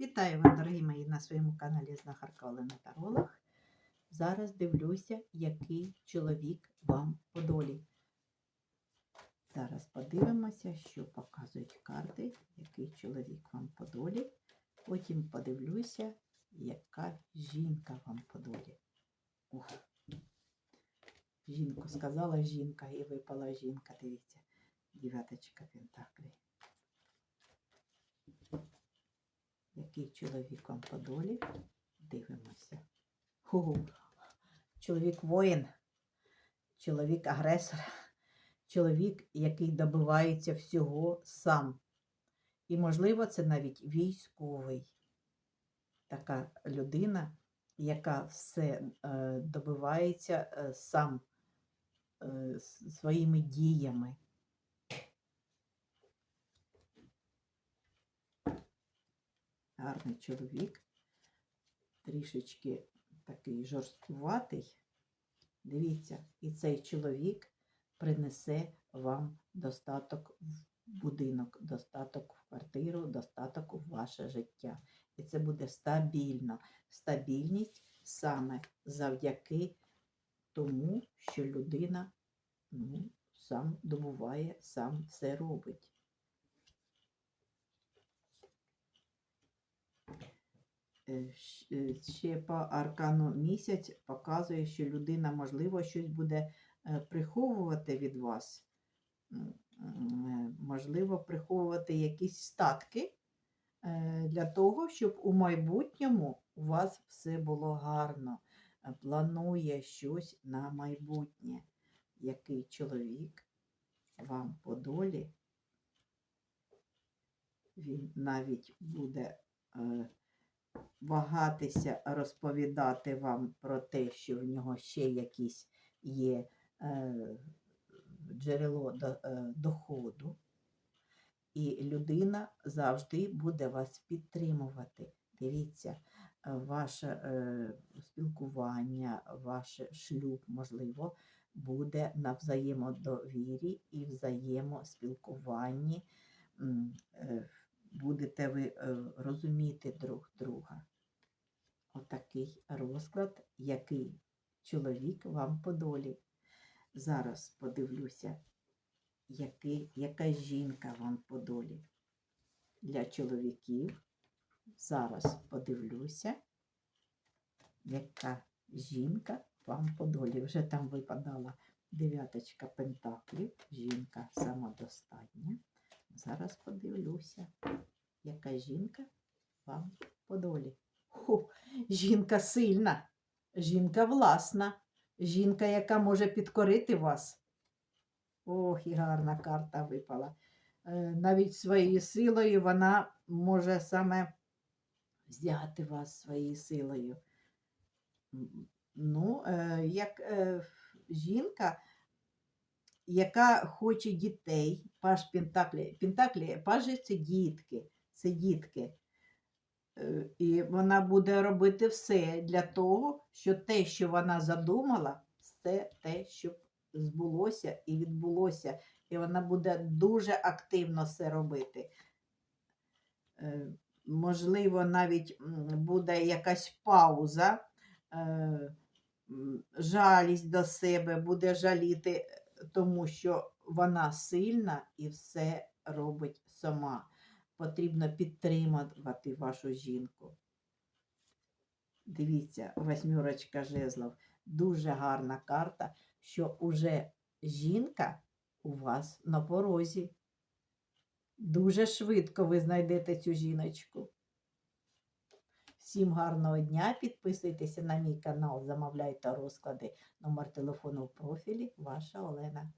Вітаю вас, дорогі мої, на своєму каналі Знахарка Олена Таролог. Зараз дивлюся, який чоловік вам по долі. Зараз подивимося, що показують карти, який чоловік вам по долі. Потім подивлюся, яка жінка вам по долі. Ух. Жінку сказала жінка і випала жінка. Дивіться, дев'яточка пентаклей. Який чоловік вам по долі? Дивимося. Ху. Чоловік воїн, чоловік агресор, чоловік, який добивається всього сам. І, можливо, це навіть військовий. Така людина, яка все е, добивається е, сам е, своїми діями. Гарний чоловік, трішечки такий жорсткуватий. Дивіться, і цей чоловік принесе вам достаток в будинок, достаток в квартиру, достаток в ваше життя. І це буде стабільно. Стабільність саме завдяки тому, що людина ну, сам добуває, сам все робить. Е, щ- е, Ще по аркану місяць показує, що людина, можливо, щось буде е, приховувати від вас. Е, Можливо, приховувати якісь статки е, для того, щоб у майбутньому у вас все було гарно. Е, Планує щось на майбутнє. Який чоловік вам по долі, він навіть буде. Вагатися розповідати вам про те, що в нього ще якісь є е, джерело до, е, доходу, і людина завжди буде вас підтримувати. Дивіться, ваше е, спілкування, ваш шлюб, можливо, буде на взаємодовірі і взаємоспілкуванні. Е, Будете ви е, розуміти друг друга. Отакий розклад, який чоловік вам по долі. Зараз подивлюся, який, яка жінка вам по долі. Для чоловіків. Зараз подивлюся, яка жінка вам по долі. Вже там випадала дев'яточка пентаклів, жінка самодостатня. Зараз подивлюся, жінка вам по долі. Ху, жінка сильна, жінка власна, жінка, яка може підкорити вас. Ох, і гарна карта випала. Е, Навіть своєю силою вона може саме взяти вас своєю силою. Ну, е, як е, жінка, яка хоче дітей, паж Пентаклі. Пентаклі, пажі це дітки, це дітки. Е, І вона буде робити все для того, що те, що вона задумала, це те, щоб збулося і відбулося. І вона буде дуже активно все робити. Е, Можливо, навіть буде якась пауза, е, жалість до себе, буде жаліти, тому що вона сильна і все робить сама. Потрібно підтримувати вашу жінку. Дивіться, восьмірочка жезлов. Дуже гарна карта, що уже жінка у вас на порозі. Дуже швидко ви знайдете цю жіночку. Всім гарного дня. Підписуйтеся на мій канал, замовляйте розклади. Номер телефону в профілі. Ваша Олена.